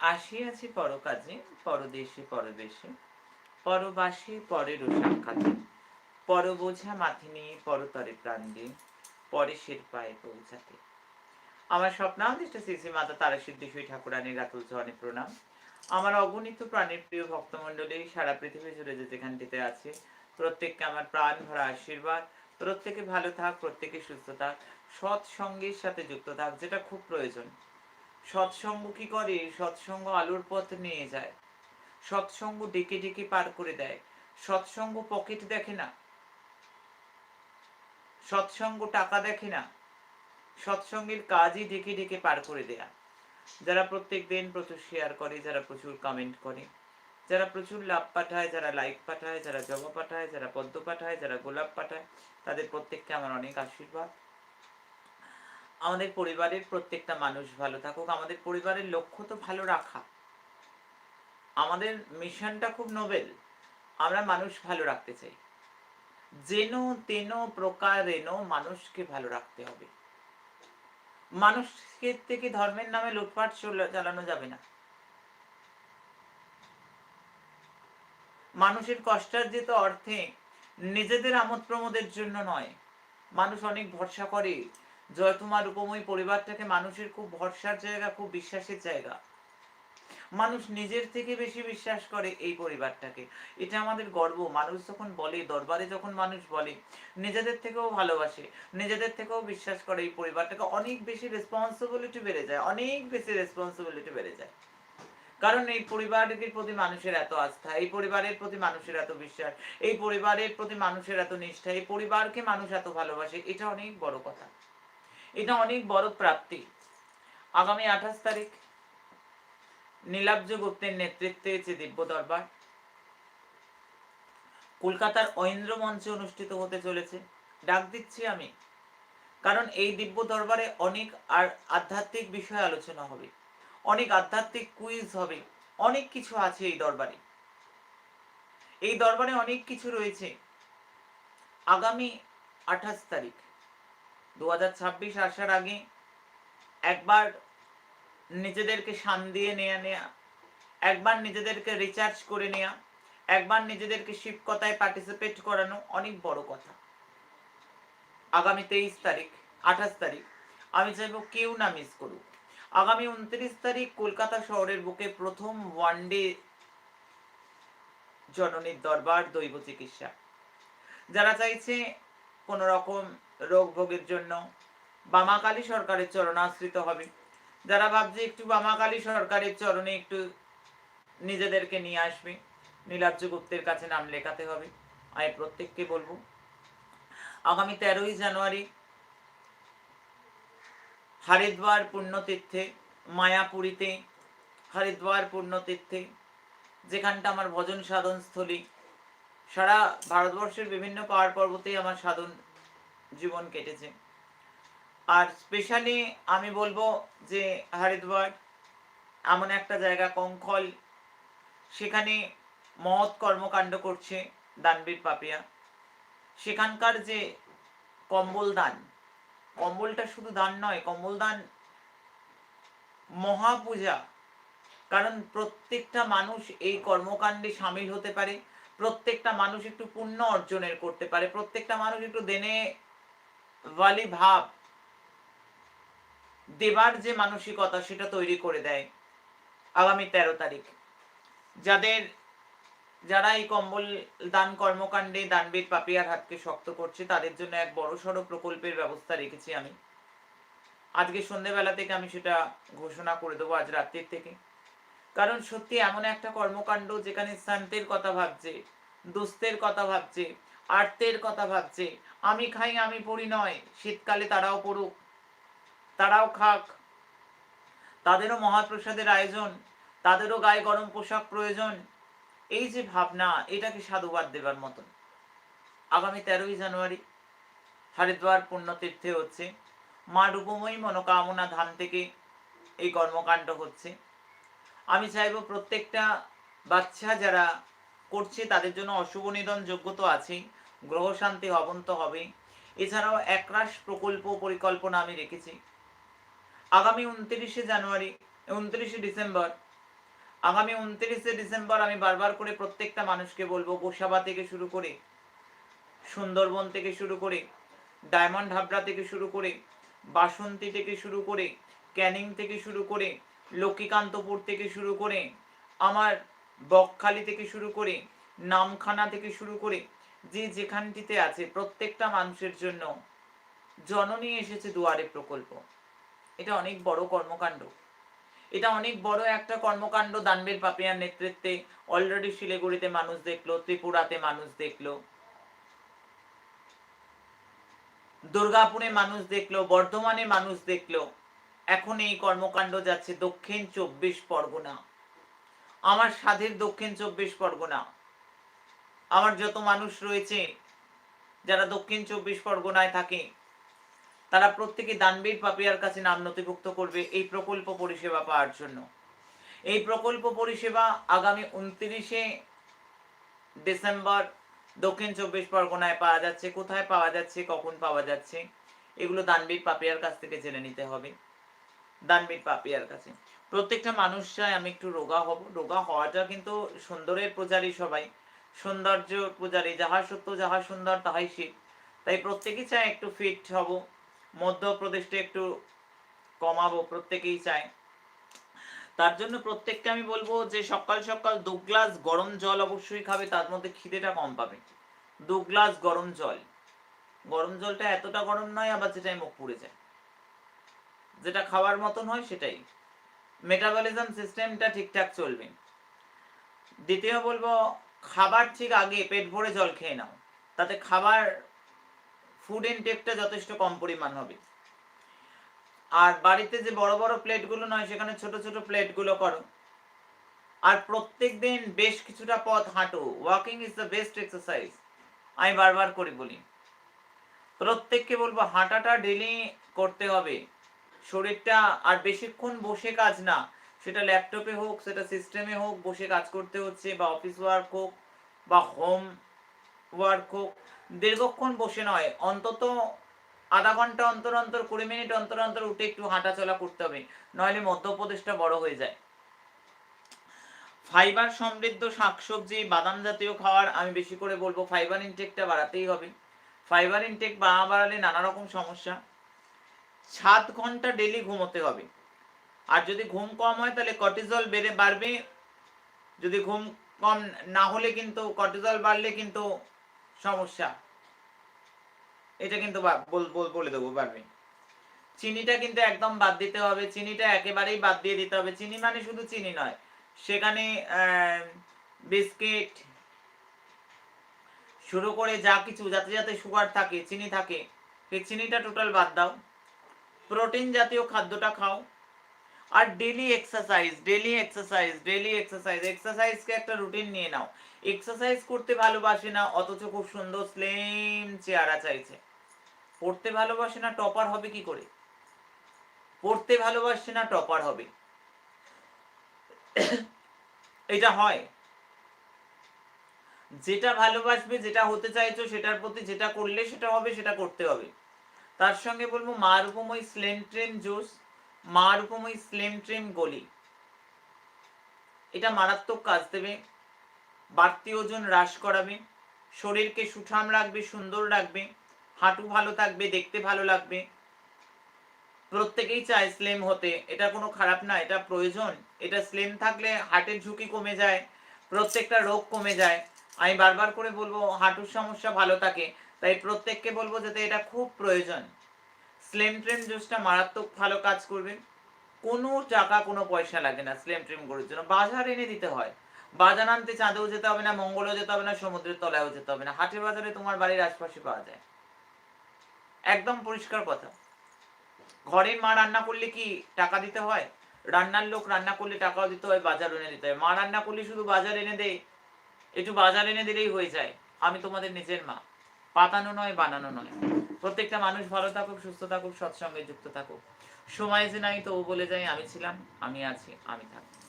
আসিয়াছি পরকাজে, পরদেশে পরদেশে। পরবাসে পরের সাক্ষাতে পর বোঝা মাথে নিয়ে পরতরে প্রাণ দিয়ে পরেশের পায়ে পৌঁছাতে। আমার স্বপ্নাদিষ্ট শ্রী মাতা তারা সিদ্ধেশ্বরী ঠাকুরানীর রাতুল চরণে প্রণাম। আমার অগণিত প্রাণের প্রিয় ভক্তমণ্ডলী, সারা পৃথিবী জুড়ে যে যেখানটিতে আছে, প্রত্যেককে আমার প্রাণ ভরা আশীর্বাদ। প্রত্যেকে ভালো থাক, প্রত্যেকে সুস্থ থাক। সৎ সঙ্গের সাথে যুক্ত থাক, যেটা খুব প্রয়োজন। সৎসঙ্গ কি করে? সৎসঙ্গ আলোর পথ নিয়ে যায়। সৎসঙ্গ ডেকে ডেকে পার করে দেয়। সৎসঙ্গ পকেট দেখে না। সৎসঙ্গ টাকা দেখে না। সৎসঙ্গের কাজই ডেকে ডেকে পার করে দেয়া। যারা প্রত্যেক দিন প্রচুর শেয়ার করে, যারা প্রচুর কমেন্ট করে, যারা প্রচুর লাভ পাঠায়, যারা লাইক পাঠায়, যারা জবা পাঠায়, যারা পদ্ম পাঠায়, যারা গোলাপ পাঠায়, তাদের প্রত্যেককে আমার অনেক আশীর্বাদ। আমাদের পরিবারের প্রত্যেকটা মানুষ ভালো থাকুক। আমাদের পরিবারের লক্ষ্য তো ভালো রাখা। আমাদের মিশনটা খুব নোবেল। আমরা মানুষ ভালো রাখতে চাই। যেন তেন প্রকারেণ মানুষকে ভালো রাখতে হবে। মানুষকে থেকে ধর্মের নামে লুটপাট চালানো যাবে না। মানুষের কষ্টার্জিত অর্থে নিজেদের আমোদ প্রমোদের জন্য নয়। মানুষ অনেক ভরসা করে জয় তোমার উপময় পরিবারটাকে মানুষের খুব ভরসার জায়গা, খুব বিশ্বাসের জায়গা। মানুষ নিজের থেকে বেশি বিশ্বাস করে এই পরিবারটাকে। এটা আমাদের গর্ব। মানুষ যখন বলে, দরবারে যখন মানুষ বলে, নিজেদের থেকেও ভালোবাসে, নিজেদের থেকেও বিশ্বাস করে এই পরিবারটাকে, অনেক বেশি রেসপন্সিবিলিটি বেড়ে যায়, অনেক বেশি রেসপন্সিবিলিটি বেড়ে যায়। কারণ এই পরিবারের প্রতি মানুষের এত আস্থা, এই পরিবারের প্রতি মানুষের এত বিশ্বাস, এই পরিবারের প্রতি মানুষের এত নিষ্ঠা, এই পরিবারকে মানুষ এত ভালোবাসে, এটা অনেক বড় কথা। এটা অনেক বড় প্রাপ্তি। আগামী আঠাশ তারিখ নীলাব্জ গুপ্তের নেতৃত্বে যে দিব্য দরবার, কলকাতার ঐন্দ্র মঞ্চে অনুষ্ঠিত হতে চলেছে, ডাক দিচ্ছি আমি। কারণ এই দিব্য দরবারে অনেক আর আধ্যাত্মিক বিষয় আলোচনা হবে, অনেক আধ্যাত্মিক কুইজ হবে, অনেক কিছু আছে এই দরবারে। এই দরবারে অনেক কিছু রয়েছে। আগামী আঠাশ তারিখ দু আসার আগে একবার নিজেদেরকে শান দিয়ে নেয়া নেয়া, একবার নিজেদেরকে রিচার্জ করে নেয়া, একবার নিজেদেরকে পার্টিসিপেট করানো অনেক বড় কথা। আগামী তেইশ তারিখ, আঠাশ তারিখ, আমি চাইব কেউ না মিস করুক। আগামী উনত্রিশ তারিখ কলকাতা শহরের বুকে প্রথম ওয়ানডে জননীর দরবার দৈব চিকিৎসা। যারা চাইছে কোনো রকম রোগ ভোগের জন্য বামাকালী সরকারের চরণাশ্রিত হবে। যারা ভাবছে একটু বামাকালী সরকারের চরণে একটু নিজেদেরকে নিয়ে আসবে নীলাব্জ গুপ্তের কাছে নাম লেখাতে হবে। আমি প্রত্যেককে বলব, আগামী তেরোই জানুয়ারি হরিদ্বার পুণ্যতীর্থে, মায়াপুরীতে, হরিদ্বার পুণ্যতীর্থে, যেখানটা আমার ভজন সাধন স্থলী সারা ভারতবর্ষের বিভিন্ন পাহাড় পর্বতেই আমার সাধন জীবন কেটেছে। আর স্পেশালি আমি বলব যে হরিদ্বার এমন একটা জায়গা কঙ্খল সেখানে মহৎ কর্মকাণ্ড করছে দানবীর পাপিয়া। সেখানকার যে কম্বল দান, কম্বলটা শুধু দান নয়, কম্বল দান মহাপূজা। কারণ প্রত্যেকটা মানুষ এই কর্মকাণ্ডে সামিল হতে পারে। প্রত্যেকটা মানুষ একটু পুণ্য অর্জনের করতে পারে, প্রত্যেকটা মানুষ একটু দেনে ওয়ালি ভাব দেবার যে মানসিকতা সেটা তৈরি করে দেয় আগামী তেরো তারিখ। যাদের, যারা এই কম্বল দান কর্মকাণ্ডে দানবীর পাপিয়ার হাতকে শক্ত করছে, তাদের জন্য এক বড় সড়ো প্রকল্পের ব্যবস্থা রেখেছি আমি। আজকে সন্ধ্যেবেলা থেকে আমি সেটা ঘোষণা করে দেবো, আজ রাত্রির থেকে। কারণ সত্যি এমন একটা কর্মকাণ্ড যেখানে শান্তির কথা ভাবছে দুস্থের কথা ভাবছে, আর্তের কথা ভাবছে, আমি খাই, আমি পড়ি নয়, শীতকালে তারাও পড়ুক, তারাও খাক। তাদেরও মহাপ্রসাদের আয়োজন, তাদেরও গায়ে গরম পোশাক প্রয়োজন। এই যে ভাবনা, এটাকে সাধুবাদ দেবার মতন। আগামী তেরোই জানুয়ারি হরিদ্বার পুণ্যতীর্থে হচ্ছে, মা রূপময়ী মনোকামনা ধাম থেকে এই কর্মকাণ্ড হচ্ছে। আমি চাইব প্রত্যেকটা বাচ্চা যারা করছে তাদের জন্য অশুভ নিধন যোগ্য তো আছেই, গ্রহ শান্তি হবন তো হবেই এছাড়াও একরাশ প্রকল্প পরিকল্পনা আমি রেখেছি। আগামী উনত্রিশে জানুয়ারি, উনত্রিশে ডিসেম্বর, আগামী উনত্রিশে ডিসেম্বর আমি বারবার করে প্রত্যেকটা মানুষকে বলব, গোসাবা থেকে শুরু করে, সুন্দরবন থেকে শুরু করে, ডায়মন্ড হাবড়া থেকে শুরু করে, বাসন্তী থেকে শুরু করে, ক্যানিং থেকে শুরু করে লক্ষ্মীকান্তপুর থেকে শুরু করে আমার বকখালি থেকে শুরু করে নামখানা থেকে শুরু করে যে যেখানটিতে আছে প্রত্যেকটা মানুষের জন্য জননী এসেছে দুয়ারে প্রকল্প। এটা অনেক বড় কর্মকাণ্ড। এটা অনেক বড় একটা কর্মকাণ্ড দানবীর পাপিয়ার নেতৃত্বে অলরেডি শিলিগুড়িতে মানুষ দেখল, ত্রিপুরাতে মানুষ দেখল। দুর্গাপুরে মানুষ দেখল, বর্ধমানে মানুষ দেখল। এখন এই কর্মকাণ্ড যাচ্ছে দক্ষিণ চব্বিশ পরগনা। আমার স্বাধীর দক্ষিণ চব্বিশ পরগনা। আমার যত মানুষ রয়েছে, যারা দক্ষিণ চব্বিশ পরগনায় থাকে, তারা প্রত্যেকে দানবীর পাপিয়ার কাছে নাম নথিভুক্ত করবে এই প্রকল্প পরিষেবা পাওয়ার জন্য। এই প্রকল্প পরিষেবা আগামী উনত্রিশে ডিসেম্বর দক্ষিণ চব্বিশ পরগনায় পাওয়া যাচ্ছে। কোথায় পাওয়া যাচ্ছে, কখন পাওয়া যাচ্ছে, এগুলো দানবীর পাপিয়ার কাছ থেকে জেনে নিতে হবে। দানবীর পাপিয়ার কাছে। প্রত্যেকটা মানুষ চায় আমি একটু রোগা হব, রোগা হওয়াটা কিন্তু সুন্দরের পূজারী সবাই। সৌন্দর্য পূজারী যাহা সত্য, যাহা সুন্দর, তাহাই শীত। তাই প্রত্যেকেই চায় একটু ফিট হব, মধ্যপ্রদেশটা একটু কমাবো, প্রত্যেকেই চায়। তার জন্য প্রত্যেককে আমি বলব যে সকাল সকাল দু গ্লাস গরম জল অবশ্যই খাবে, তার মধ্যে খিদেটা কম পাবে। দু গ্লাস গরম জল। গরম জলটা এতটা গরম নয়, আবার যেটাই মুখ পুড়ে যায়। যেটা খাওয়ার মতন হয় সেটাই। মেটাবলিজম সিস্টেমটা ঠিকঠাক চলবে। দ্বিতীয় বলব, খাবার ঠিক আগে পেট ভরে জল খেয়ে নাও। তাতে খাবার ফুড ইনটেকটা যথেষ্ট কম পরিমাণ হবে। আর বাড়িতে যে বড় বড় প্লেটগুলো নয়, সেখানে ছোট ছোট প্লেটগুলো করো। আর প্রত্যেক দিন বেশ কিছুটা পথ হাঁটো। Walking is the best exercise আমি বারবার করে বলি। প্রত্যেককে বলব, হাঁটাটা ডেলি করতে হবে। শরীরটা আর বেশিক্ষণ বসে কাজ না। সেটা ল্যাপটপে হোক, সেটা সিস্টেমে হোক, বসে কাজ করতে হচ্ছে, বা অফিস ওয়ার্ক হোক, বা হোম ওয়ার্ক হোক, দীর্ঘক্ষণ বসে নয়। অন্তত আধা ঘণ্টা অন্তর অন্তর, কুড়ি মিনিট অন্তর অন্তর উঠে একটু হাঁটা চলা করতে হবে, নইলে মধ্যপ্রদেশটা বড় হয়ে যায়। ফাইবার সমৃদ্ধ শাকসবজি, বাদাম জাতীয় খাবার, আমি বেশি করে বলব, ফাইবার ইনটেকটা বাড়াতেই হবে। ফাইবার ইনটেক বা বাড়ালে নানা রকম সমস্যা। সাত ঘণ্টা ডেলি ঘুমোতে হবে। আর যদি ঘুম কম হয়, তাহলে কর্টিজল বেড়ে বাড়বে। যদি ঘুম কম না হলে কিন্তু কর্টিজল বাড়লে কিন্তু সমস্যা। এটা কিন্তু বল- দেবো, বাড়বে। চিনিটা কিন্তু একদম বাদ দিতে হবে। চিনিটা একেবারেই বাদ দিয়ে দিতে হবে। চিনি মানে শুধু চিনি নয়। সেখানে বিস্কিট, শুরু করে যা কিছু, যাতে যাতে সুগার থাকে, চিনি থাকে, সেই চিনিটা টোটাল বাদ দাও। প্রোটিন জাতীয় খাদ্যটা খাও। আর daily exercise daily exercise daily exercise এক্সারসাইজকে একটা রুটিন নিয়ে নাও। এক্সারসাইজ করতে ভালোবাসে না, অথচ খুব সুন্দর স্লিম চেহারা চাইছে। পড়তে ভালোবাসে না টপার হবে কি করে? পড়তে ভালোবাসে না টপার হবে। এটা হয়। যেটা ভালোবাসবে, যেটা হতে চাইছো, সেটার প্রতি যেটা করলে সেটা হবে, সেটা করতে হবে। তার সঙ্গে বলব মা স্লেম ট্রেম জুস মা স্লেম ট্রেম গলি। এটা মারাত্মক কাজ দেবে, বাড়তি ওজন হ্রাস করাবে, শরীরকে সুঠাম রাখবে, সুন্দর রাখবে, হাঁটু ভালো থাকবে, দেখতে ভালো লাগবে। প্রত্যেকেই চায় স্লেম হতে, এটা কোনো খারাপ না, এটা প্রয়োজন। এটা স্লেম থাকলে হার্টের ঝুঁকি কমে যায়, প্রত্যেকটা রোগ কমে যায়। আমি বারবার করে বলব, হাঁটুর সমস্যা ভালো থাকে তাই প্রত্যেককে বলব যাতে এটা খুব প্রয়োজন। স্লেম ট্রেম জুসটা মারাত্মক ভালো কাজ করবে। কোনো টাকা, কোনো পয়সা লাগে না স্লেম ট্রেম করার জন্য। বাজার এনে দিতে হয়। বাজার আনতে চাঁদেও যেতে হবে না, মঙ্গলেও যেতে হবে না, সমুদ্রের তলায়ও যেতে হবে না। হাটের বাজারে তোমার বাড়ির আশপাশে পাওয়া যায়। একদম পরিষ্কার কথা। ঘরের মা রান্না করলে কি টাকা দিতে হয়? রান্নার লোক রান্না করলে টাকাও দিতে হয় বাজার এনে দিতে হয়। মা রান্না করলে শুধু বাজার এনে দেয়, একটু বাজার এনে দিলেই হয়ে যায়। আমি তোমাদের নিজের মা। পাতানো নয়, বানানো নয়। প্রত্যেকটা মানুষ ভালো থাকুক, সুস্থ থাকুক, সৎসঙ্গে যুক্ত থাকুক। সময় যে নাই তো ও বলে যাই আমি ছিলাম, আমি আছি, আমি থাকব।